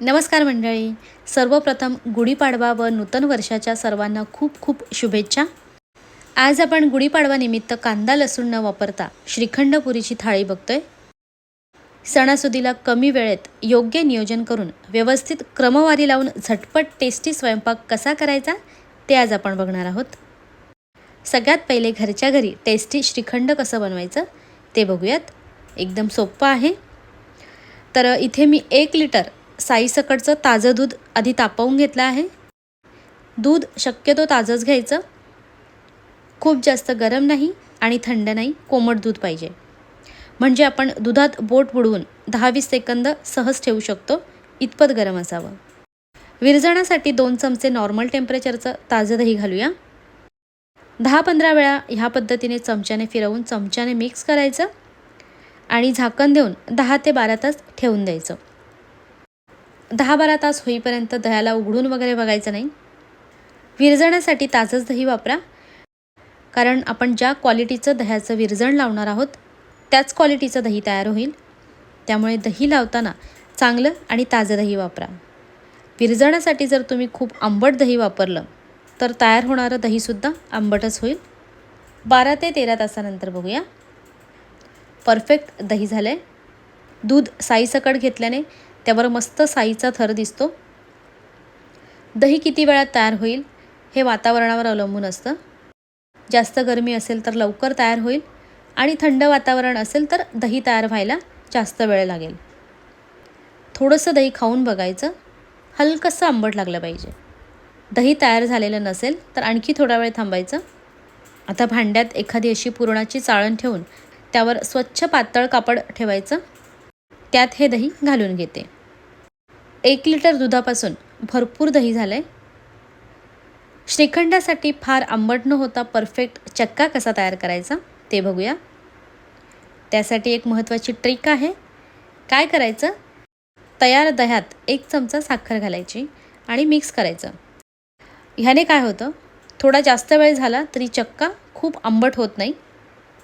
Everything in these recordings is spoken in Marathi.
नमस्कार मंडळी. सर्वप्रथम गुढीपाडवा व नूतन वर्षाच्या सर्वांना खूप खूप शुभेच्छा. आज आपण गुढीपाडवानिमित्त कांदा लसूण न वापरता श्रीखंड पुरीची थाळी बघतोय. सणासुदीला कमी वेळेत योग्य नियोजन करून व्यवस्थित क्रमवारी लावून झटपट टेस्टी स्वयंपाक कसा करायचा ते आज आपण बघणार आहोत. सगळ्यात पहिले घरच्या घरी टेस्टी श्रीखंड कसं बनवायचं ते बघूयात. एकदम सोपं आहे. तर इथे मी एक लिटर साईसकटचं ताजं दूध आधी तापवून घेतलं आहे. दूध शक्यतो ताजंच घ्यायचं. खूप जास्त गरम नाही आणि थंड नाही कोमट दूध पाहिजे. म्हणजे आपण दुधात बोट बुडवून दहा वीस सेकंद सहज ठेवू शकतो इतपत गरम असावं. विरजणासाठी दोन चमचे नॉर्मल टेम्परेचरचं ताजं दही घालूया. दहा पंधरा वेळा ह्या पद्धतीने चमच्याने फिरवून चमच्याने मिक्स करायचं आणि झाकण देऊन दहा ते बारा तास ठेवून द्यायचं. दहा बारा तास होईपर्यंत दह्याला उघडून वगैरे बघायचं नाही. विरजण्यासाठी ताजंच दही वापरा. कारण आपण ज्या क्वालिटीचं दह्याचं विरजण लावणार आहोत त्याच क्वालिटीचं दही तयार होईल. त्यामुळे दही लावताना चांगलं आणि ताजं दही वापरा. विरजण्यासाठी जर तुम्ही खूप आंबट दही वापरलं तर तयार होणारं दहीसुद्धा आंबटच होईल. बारा ते तेरा तासानंतर बघूया. परफेक्ट दही झालं आहे दूध साईसकट घेतल्याने त्यावर मस्त साईचा थर दिसतो. दही किती वेळात तयार होईल हे वातावरणावर अवलंबून असतं. जास्त गरमी असेल तर लवकर तयार होईल आणि थंड वातावरण असेल तर दही तयार व्हायला जास्त वेळ लागेल. थोडंसं दही खाऊन बघायचं. हलकंसं आंबट लागलं पाहिजे. दही तयार झालेलं नसेल तर आणखी थोडा वेळ थांबायचं. आता भांड्यात एखादी अशी पुरणाची चाळण ठेवून त्यावर स्वच्छ पातळ कापड ठेवायचं. त्यात हे दही घालून घेते. एक लिटर दुधापासून भरपूर दही झालं आहे श्रीखंडासाठी फार आंबट न होता परफेक्ट चक्का कसा तयार करायचा ते बघूया. त्यासाठी एक महत्त्वाची ट्रिक आहे. काय करायचं? तयार दह्यात एक चमचा साखर घालायची आणि मिक्स करायचं. ह्याने काय होतं? थोडा जास्त वेळ झाला तरी चक्का खूप आंबट होत नाही.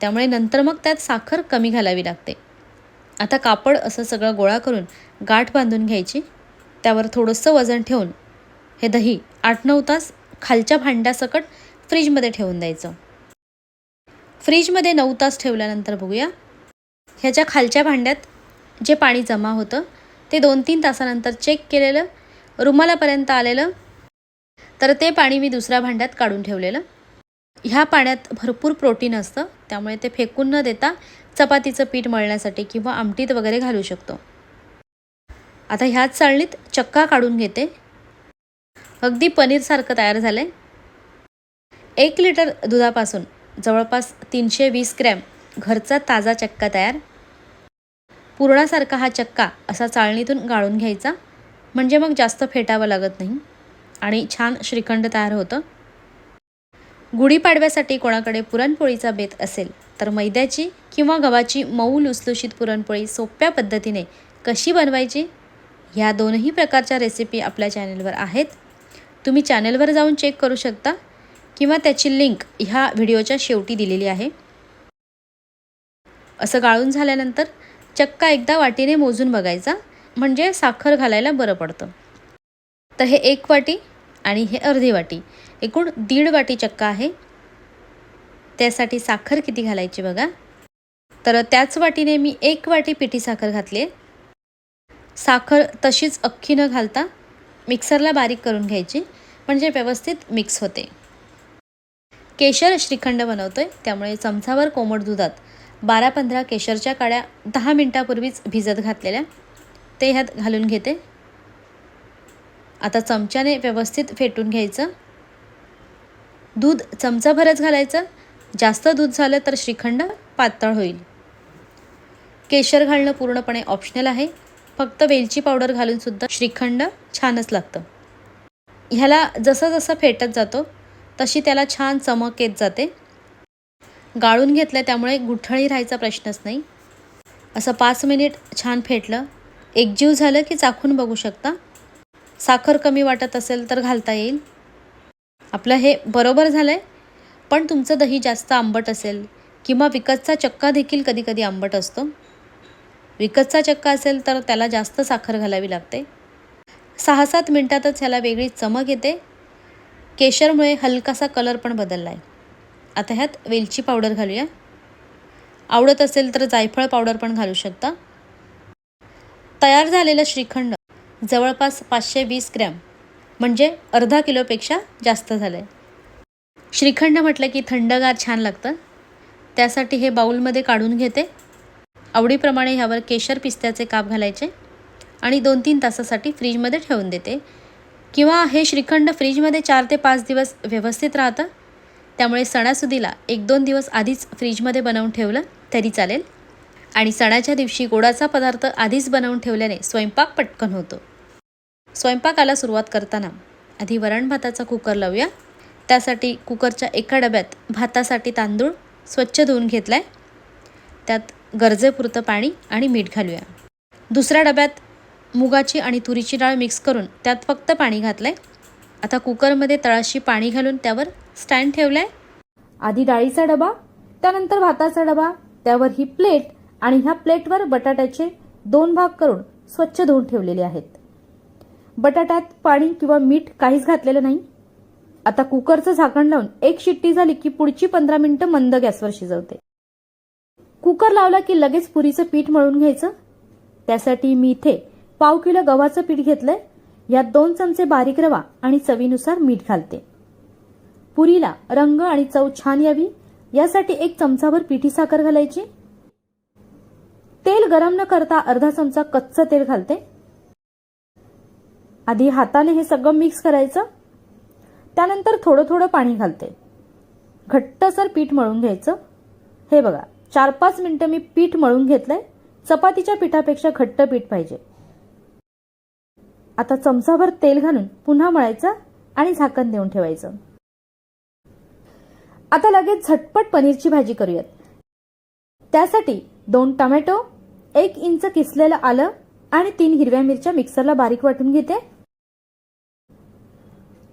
त्यामुळे नंतर मग त्यात साखर कमी घालावी लागते. आता कापड असं सगळं गोळा करून गाठ बांधून घ्यायची. त्यावर थोडंसं वजन ठेवून हे दही आठ नऊ तास खालच्या भांड्यासकट फ्रीजमध्ये ठेवून द्यायचं. फ्रीजमध्ये नऊ तास ठेवल्यानंतर बघूया. ह्याच्या खालच्या भांड्यात जे पाणी जमा होतं ते दोन तीन तासानंतर चेक केलेलं रुमालापर्यंत आलेलं तर ते पाणी मी दुसऱ्या भांड्यात काढून ठेवलेलं. ह्या पाण्यात भरपूर प्रोटीन असतं त्यामुळे ते फेकून न देता चपातीचं पीठ मळण्यासाठी किंवा आमटीत वगैरे घालू शकतो. आता ह्याच चाळणीत चक्का काढून घेते. अगदी पनीरसारखं तयार झालं आहे एक लिटर दुधापासून जवळपास तीनशे वीस ग्रॅम घरचा ताजा चक्का तयार. पुरणासारखा हा चक्का असा चाळणीतून गाळून घ्यायचा. म्हणजे मग जास्त फेटावं लागत नाही. आणि छान श्रीखंड तयार होतं. गुढीपाडव्यासाठी कोणाकडे पुरणपोळीचा बेत असेल तर मैद्याची किंवा गव्हाची मऊ लुसलुशीत पुरणपोळी सोप्या पद्धतीने कशी बनवायची? ह्या दोनही प्रकारच्या रेसिपी आपल्या चॅनलवर आहेत. तुम्ही चॅनलवर जाऊन चेक करू शकता किंवा त्याची लिंक ह्या व्हिडिओच्या शेवटी दिलेली आहे. असं गाळून झाल्यानंतर चक्का एकदा वाटीने मोजून बघायचा म्हणजे साखर घालायला बरं पडतं. तर हे एक वाटी आणि हे अर्धी वाटी एकूण दीड वाटी चक्का आहे. त्यासाठी साखर किती घालायची बघा. तर त्याच वाटीने मी एक वाटी पिठी साखर घातली आहे साखर तशीच अख्खी न घालता मिक्सरला बारीक करून घ्यायची म्हणजे व्यवस्थित मिक्स होते. केशर श्रीखंड बनवतो आहे त्यामुळे चमचावर कोमट दुधात बारा पंधरा केशरच्या काड्या दहा मिनटापूर्वीच भिजत घातलेल्या ते ह्यात घालून घेते. आता चमच्याने व्यवस्थित फेटून घ्यायचं. दूध चमचाभरच घालायचं जास्त दूध झालं तर श्रीखंड पातळ होईल. केशर घालणं पूर्णपणे ऑप्शनल आहे. फक्त वेलची पावडर घालूनसुद्धा श्रीखंड छानच लागतं. ह्याला जसं जसं फेटत जातो तशी त्याला छान चमक येत जाते. गाळून घेतलं त्यामुळे गुठळी राहायचा प्रश्नच नाही. असं पाच मिनिट छान फेटलं एकजीव झालं की चाखून बघू शकता. साखर कमी वाटत असेल तर घालता येईल. आपलं हे बरोबर झालं आहे पण तुमचं दही जास्त आंबट असेल किंवा विकतचा चक्का देखील कधी कधी आंबट असतो. विकतचा चक्का असेल तर त्याला जास्त साखर घालावी लागते. सहा सात मिनटातच ह्याला वेगळी चमक येते. केशरमुळे हलकासा कलर पण बदलला आहे आता ह्यात वेलची पावडर घालूया. आवडत असेल तर जायफळ पावडर पण घालू शकता. तयार झालेलं श्रीखंड जवळपास पाचशे वीस ग्रॅम म्हणजे अर्धा किलोपेक्षा जास्त झालं आहे श्रीखंड म्हटलं की थंडगार छान लागतं. त्यासाठी हे बाऊलमध्ये काढून घेते. आवडीप्रमाणे ह्यावर केशर पिस्त्याचे काप घालायचे आणि दोन तीन तासासाठी फ्रीजमध्ये ठेवून देते. किंवा हे श्रीखंड फ्रीजमध्ये चार ते पाच दिवस व्यवस्थित राहतं. त्यामुळे सणासुदीला एक दोन दिवस आधीच फ्रीजमध्ये बनवून ठेवलं तरी चालेल. आणि सणाच्या दिवशी गोडाचा पदार्थ आधीच बनवून ठेवल्याने स्वयंपाक पटकन होतो. स्वयंपाकाला सुरुवात करताना आधी वरण भाताचा कुकर लावूया. त्यासाठी कुकरच्या एका डब्यात भातासाठी तांदूळ स्वच्छ धुवून घेतला आहे त्यात गरजेपुरतं पाणी आणि मीठ घालूया. दुसऱ्या डब्यात मुगाची आणि तुरीची डाळ मिक्स करून त्यात फक्त पाणी घातलं आहे आता कुकरमध्ये तळाशी पाणी घालून त्यावर स्टँड ठेवलं आहे आधी डाळीचा डबा त्यानंतर भाताचा डबा त्यावर ही प्लेट आणि ह्या प्लेटवर बटाट्याचे दोन भाग करून स्वच्छ धुवून ठेवलेले आहेत. बटाट्यात पाणी किंवा मीठ काहीच घातलेलं नाही. आता कुकरचं झाकण लावून एक शिट्टी झाली की पुढची पंधरा मिनिटं मंद गॅसवर शिजवते. कुकर लावला की लगेच पुरीचं पीठ मळून घ्यायचं? त्यासाठी मी इथे पाव किलो गव्हाचं पीठ घेतलंय. यात दोन चमचे बारीक रवा आणि चवीनुसार मीठ घालते. पुरीला रंग आणि चव छान यावी. यासाठी एक चमचाभर पिठी साखर घालायची. तेल गरम न करता अर्धा चमचा कच्चं तेल घालते. आधी हाताने हे सगळं मिक्स करायचं. त्यानंतर थोडं थोडं पाणी घालते. घट्टसर पीठ मळून घ्यायचं. हे बघा चार पाच मिनिटं मी पीठ मळून घेतलंय. चपातीच्या पिठापेक्षा घट्ट पीठ पाहिजे. आता चमचाभर तेल घालून पुन्हा मळायचं आणि झाकण देऊन ठेवायचं. आता लगेच झटपट पनीरची भाजी करूयात. त्यासाठी दोन टमॅटो एक इंच किसलेलं आलं आणि तीन हिरव्या मिरच्या मिक्सरला बारीक वाटून घेते.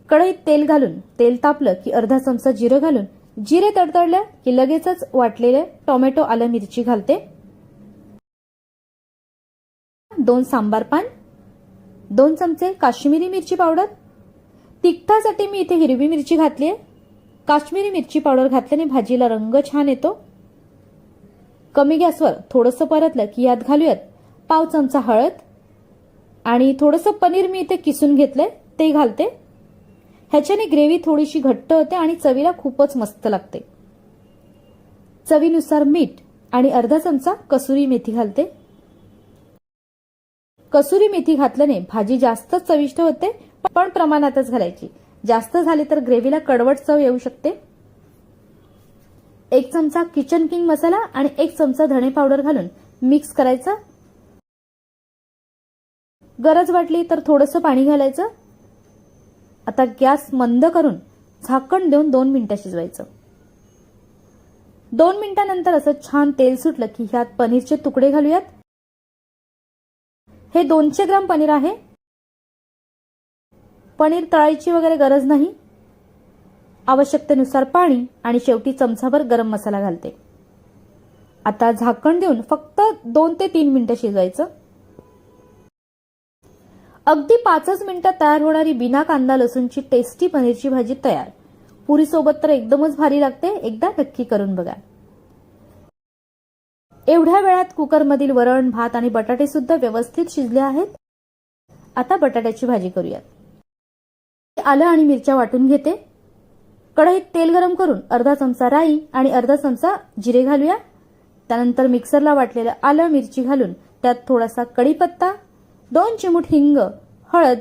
कढईत तेल घालून तेल तापलं की अर्धा चमचा जिरं घालून जिरे तडतडलं की लगेचच वाटलेले टोमॅटो आलं मिरची घालते. दोन सांबार पान दोन चमचे काश्मीरी मिरची पावडर. तिखटासाठी मी इथे हिरवी मिरची घातली आहे. काश्मीरी मिरची पावडर घातल्याने भाजीला रंग छान येतो. कमी गॅसवर थोडंसं परतलं की यात घालूयात पाव चमचा हळद आणि थोडंसं पनीर मी इथे किसून घेतलंय ते घालते. ह्याच्याने ग्रेव्ही थोडीशी घट्ट होते आणि चवीला खूपच मस्त लागते. चवीनुसार मीठ आणि अर्धा चमचा कसुरी मेथी घालते. कसुरी मेथी घातल्याने भाजी जास्त चविष्ट होते पण प्रमाणातच घालायची. जास्त झाली तर ग्रेव्हीला कडवट चव येऊ शकते. एक चमचा किचन किंग मसाला आणि एक चमचा धणे पावडर घालून मिक्स करायचं. गरज वाटली तर थोडंसं पाणी घालायचं. आता गॅस मंद करून झाकण देऊन दोन मिनिटं शिजवायचं. दोन मिनिटांनंतर असं छान तेल सुटलं की ह्यात पनीरचे तुकडे घालूयात. हे दोनशे ग्राम पनीर आहे. पनीर तळायची वगैरे गरज नाही. आवश्यकतेनुसार पाणी आणि शेवटी चमचाभर गरम मसाला घालते. आता झाकण देऊन फक्त दोन ते तीन मिनिटं शिजवायचं. अगदी पाचच मिनिटात तयार होणारी बिना कांदा लसूणची टेस्टी पनीरची भाजी तयार. पुरीसोबत तर एकदमच भारी लागते. एकदा नक्की करून बघा. एवढ्या वेळात कुकरमधील वरण भात आणि बटाटे सुद्धा व्यवस्थित शिजले आहेत. आता बटाट्याची भाजी करूयात. आलं आणि मिरच्या वाटून घेते. कढईत तेल गरम करून अर्धा चमचा राई आणि अर्धा चमचा जिरे घालूया. त्यानंतर मिक्सरला वाटलेलं आलं मिरची घालून त्यात थोडासा कढीपत्ता दोन चिमूट हिंग हळद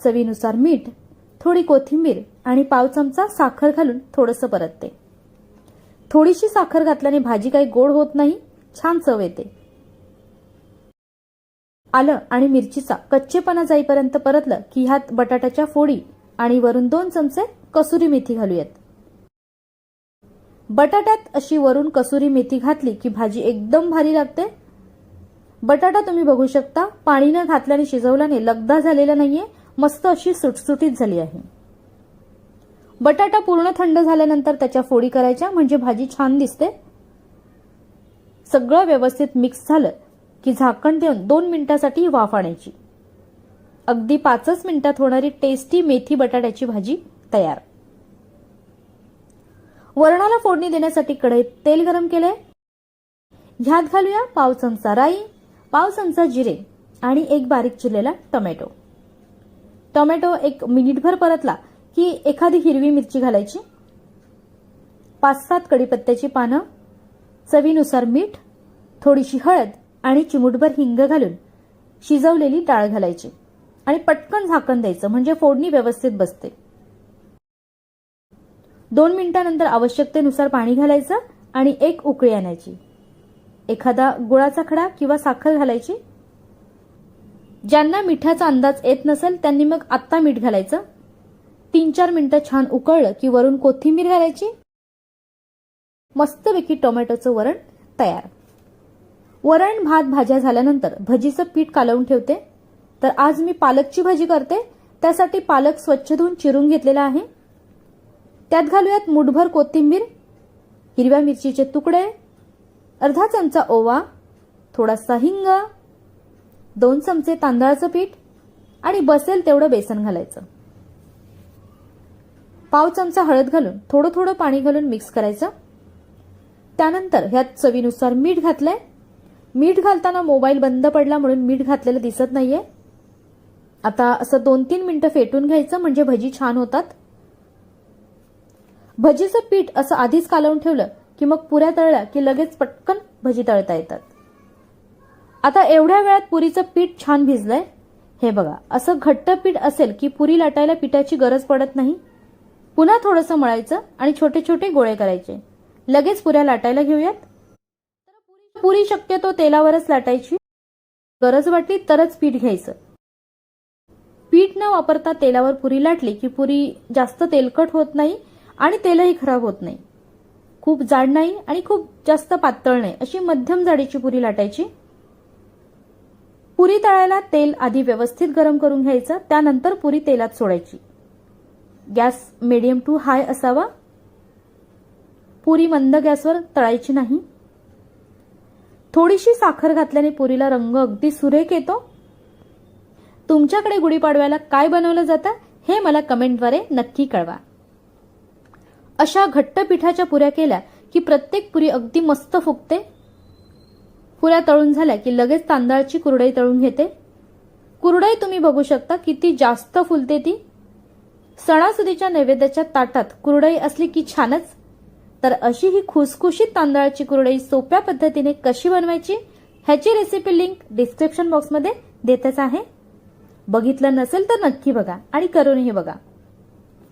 चवीनुसार मीठ थोडी कोथिंबीर आणि पाव चमचा साखर घालून थोडंसं परतते. थोडीशी साखर घातल्याने भाजी काही गोड होत नाही छान चव येते. आलं आणि मिरचीचा कच्चेपणा जाईपर्यंत परतलं की ह्यात बटाट्याच्या फोडी आणि वरून दोन चमचे कसुरी मेथी घालूयात. बटाट्यात अशी वरून कसुरी मेथी घातली की भाजी एकदम भारी लागते बटाटा तुम्ही बघू शकता पाणी न घातल्याने शिजवल्याने लगदा झालेला नाहीये मस्त अशी सुटसुटीत झाली आहे. बटाटा पूर्ण थंड झाल्यानंतर त्याच्या फोडी करायच्या म्हणजे भाजी छान दिसते. सगळं व्यवस्थित मिक्स झालं की झाकण देऊन दोन मिनिटासाठी वाफ आणायची. अगदी पाचच मिनिटात होणारी टेस्टी मेथी बटाट्याची भाजी तयार. वरणाला फोडणी देण्यासाठी कढईत तेल गरम केलंय. ह्यात घालूया पाव चमचा राई पाव चमचा जिरे आणि एक बारीक चिरलेला टोमॅटो. टोमॅटो एक मिनिटभर परतला की एखादी हिरवी मिरची घालायची. पाच सात कडीपत्त्याची पानं चवीनुसार मीठ थोडीशी हळद आणि चिमूटभर हिंग घालून शिजवलेली डाळ घालायची आणि पटकन झाकण द्यायचं म्हणजे फोडणी व्यवस्थित बसते. दोन मिनिटांनंतर आवश्यकतेनुसार पाणी घालायचं आणि एक उकळी आणायची. एखादा गुळाचा खडा किंवा साखर घालायची? ज्यांना मिठाचा अंदाज येत नसेल त्यांनी मग आत्ता मीठ घालायचं? तीन चार मिनिटं छान उकळलं की वरून कोथिंबीर घालायची? मस्तपैकी टोमॅटोचं वरण तयार. वरण भात भाज्या झाल्यानंतर भजीचं पीठ कालवून ठेवते. तर आज मी पालकची भाजी करते. त्यासाठी पालक स्वच्छ धुवून चिरून घेतलेला आहे. त्यात घालूयात मुठभर कोथिंबीर हिरव्या मिरचीचे तुकडे अर्धा चमचा ओवा थोडासा हिंग दोन चमचे तांदळाचं पीठ आणि बसेल तेवढं बेसन घालायचं. पाव चमचा हळद घालून थोडं थोडं पाणी घालून मिक्स करायचं. त्यानंतर ह्यात चवीनुसार मीठ घातलंय. मीठ घालताना मोबाईल बंद पडला म्हणून मीठ घातलेलं दिसत नाहीये. आता असं दोन तीन मिनिटं फेटून घ्यायचं म्हणजे भजी छान होतात. भजीचं पीठ असं आधीच कालवून ठेवलं की मग पुऱ्या तळल्या की लगेच पटकन भजी तळता येतात. आता एवढ्या वेळात पुरीचं पीठ छान भिजलंय? हे बघा असं घट्ट पीठ असेल की पुरी लाटायला पिठाची गरज पडत नाही? पुन्हा थोडंसं मळायचं आणि छोटे छोटे गोळे करायचे. लगेच पुऱ्या लाटायला घेऊयात? पुरी शक्यतो तेलावरच लाटायची. गरज वाटली तरच पीठ घ्यायचं. पीठ न वापरता तेलावर पुरी लाटली की पुरी जास्त तेलकट होत नाही आणि तेलही खराब होत नाही. खूप जाड नाही आणि खूप जास्त पातळ नाही. अशी मध्यम जाडीची पुरी लाटायची. पुरी तळायला तेल आधी व्यवस्थित गरम करून घ्यायचं. त्यानंतर पुरी तेलात सोडायची. गॅस मिडियम टू हाय असावा. पुरी मंद गॅसवर तळायची नाही. थोडीशी साखर घातल्याने पुरीला रंग अगदी सुरेख येतो. तुमच्याकडे गुढीपाडव्याला काय बनवलं जातं हे मला कमेंटद्वारे नक्की कळवा. अशा घट्ट पिठाच्या पुऱ्या केल्या की प्रत्येक पुरी अगदी मस्त फुगते. पुऱ्या तळून झाल्या की लगेच तांदळाची कुरडई तळून घेते. कुरडई तुम्ही बघू शकता किती जास्त फुलते ती. सणासुदीच्या नैवेद्याच्या ताटात कुरडई असली की छानच. तर अशी ही खुसखुशीत तांदळाची कुरडई सोप्या पद्धतीने कशी बनवायची ह्याची रेसिपी लिंक डिस्क्रिप्शन बॉक्समध्ये देतच आहे. बघितलं नसेल तर नक्की बघा आणि करूनही बघा.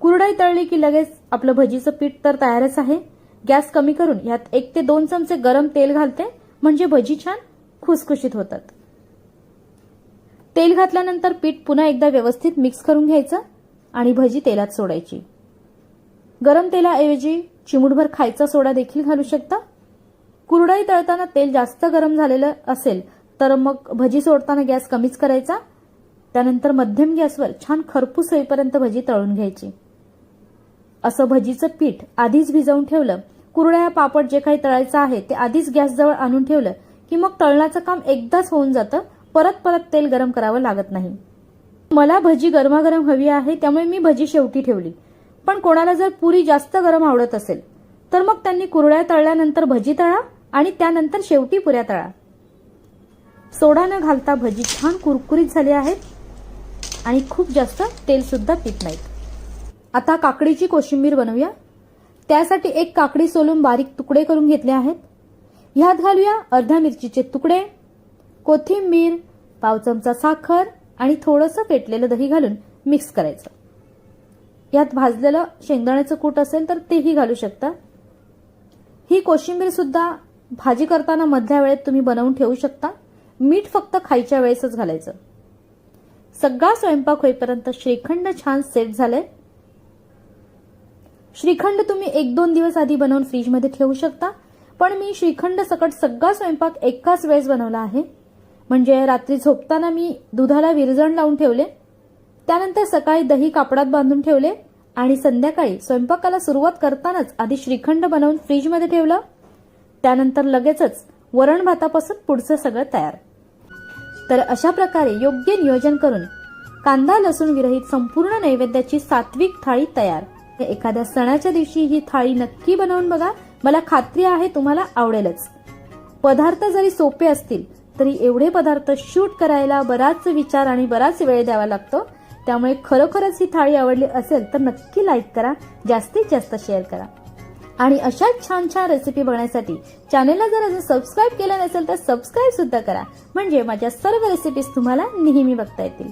कुरडई तळली की लगेच आपलं भजीचं पीठ तर तयारच आहे. गॅस कमी करून यात एक ते दोन चमचे गरम तेल घालते म्हणजे भजी छान खुसखुशीत होतात. तेल घातल्यानंतर पीठ पुन्हा एकदा व्यवस्थित मिक्स करून घ्यायचं आणि भजी तेलात सोडायची. गरम तेलाऐवजी चिमूटभर खायचा सोडा देखील घालू शकता. कुरडई तळताना तेल जास्त गरम झालेलं असेल तर मग भजी सोडताना गॅस कमीच करायचा. त्यानंतर मध्यम गॅसवर छान खरपूस होईपर्यंत भजी तळून घ्यायची. असं भजीचं पीठ आधीच भिजवून ठेवलं. कुरड्या पापड जे काही तळायचं आहे ते आधीच गॅसजवळ आणून ठेवलं की मग तळण्याचं काम एकदाच होऊन जातं. परत परत तेल गरम करावं लागत नाही. मला भजी गरमागरम हवी आहे त्यामुळे मी भजी शेवटी ठेवली. पण कोणाला जर पुरी जास्त गरम आवडत असेल तर मग त्यांनी कुरड्या तळल्यानंतर भजी तळा आणि त्यानंतर शेवटी पुऱ्या तळा. सोडा न घालता भजी छान कुरकुरीत झाली आहेत आणि खूप जास्त तेल सुद्धा पित नाहीत. आता काकडीची कोशिंबीर बनवूया. त्यासाठी एक काकडी सोलून बारीक तुकडे करून घेतले आहेत. ह्यात घालूया अर्ध्या मिरचीचे तुकडे कोथिंबीर पाव चमचा साखर आणि थोडंसं फेटलेलं दही घालून मिक्स करायचं. यात भाजलेलं शेंगदाण्याचं कूट असेल तर तेही घालू शकता. ही कोशिंबीर सुद्धा भाजी करताना मधल्या वेळेत तुम्ही बनवून ठेवू शकता. मीठ फक्त खायच्या वेळेसच घालायचं. सगळा स्वयंपाक होईपर्यंत श्रीखंड छान सेट झालाय. श्रीखंड तुम्ही एक दोन दिवस आधी बनवून फ्रीजमध्ये ठेवू शकता. पण मी श्रीखंड सकट सगळा स्वयंपाक एकाच वेळेस बनवला आहे. म्हणजे रात्री झोपताना मी दुधाला विरजण लावून ठेवले. त्यानंतर सकाळी दही कापडात बांधून ठेवले. आणि संध्याकाळी स्वयंपाकाला सुरुवात करतानाच आधी श्रीखंड बनवून फ्रीजमध्ये ठेवलं. त्यानंतर लगेचच वरण भातापासून पुढचं सगळं तयार. तर अशा प्रकारे योग्य नियोजन करून कांदा लसूण विरहित संपूर्ण नैवेद्याची सात्विक थाळी तयार. एखाद्या सणाच्या दिवशी ही थाळी नक्की बनवून बघा. मला खात्री आहे तुम्हाला आवडेलच. पदार्थ जरी सोपे असतील तरी एवढे पदार्थ शूट करायला बराच विचार आणि बराच वेळ द्यावा लागतो. त्यामुळे खरोखरच ही थाळी आवडली असेल तर नक्की लाईक करा जास्तीत जास्त शेअर करा. आणि अशाच छान छान रेसिपी बघण्यासाठी चॅनेलला जर अजून सबस्क्राईब केलं नसेल तर सबस्क्राईब सुद्धा करा. म्हणजे माझ्या सर्व रेसिपीज तुम्हाला नेहमी बघता येतील.